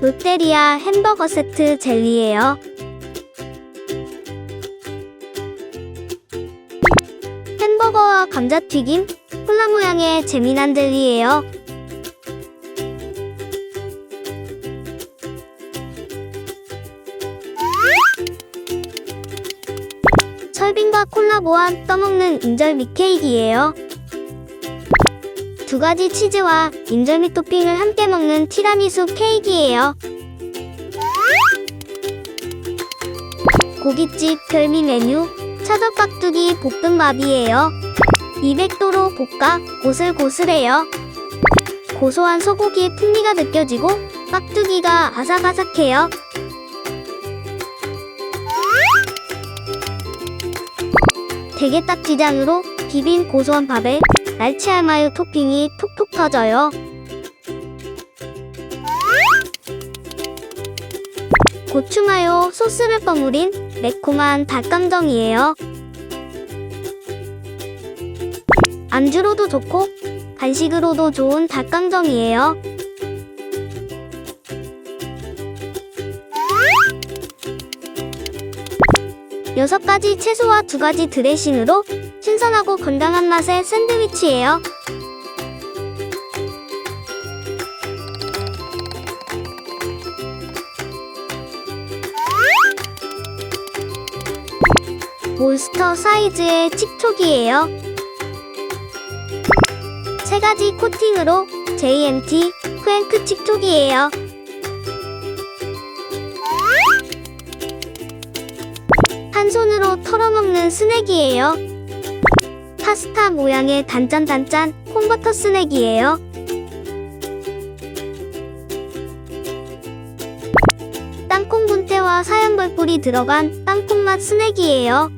롯데리아 햄버거 세트 젤리예요. 햄버거와 감자튀김, 콜라 모양의 재미난 젤리예요. 설빙과 콜라보한 떠먹는 인절미 케이크예요. 두 가지 치즈와 인절미 토핑을 함께 먹는 티라미수 케이크예요. 고깃집 별미 메뉴 차돌깍두기 볶음밥이에요. 200도로 볶아 고슬고슬해요. 고소한 소고기의 풍미가 느껴지고 깍두기가 아삭아삭해요. 대게딱지장으로 비빈 고소한 밥에 날치알 마요 토핑이 톡톡 터져요. 고추마요 소스를 버무린 매콤한 닭강정이에요. 안주로도 좋고 간식으로도 좋은 닭강정이에요. 여섯 가지 채소와 두 가지 드레싱으로 신선하고 건강한 맛의 샌드위치예요. 몬스터 사이즈의 칙촉이에요. 세 가지 코팅으로 JMT 프랭크 칙촉이에요. 한 손으로 털어먹는 스낵이에요. 파스타 모양의 단짠단짠 콩버터 스낵이에요. 땅콩 분태와 사연벌꿀이 들어간 땅콩맛 스낵이에요.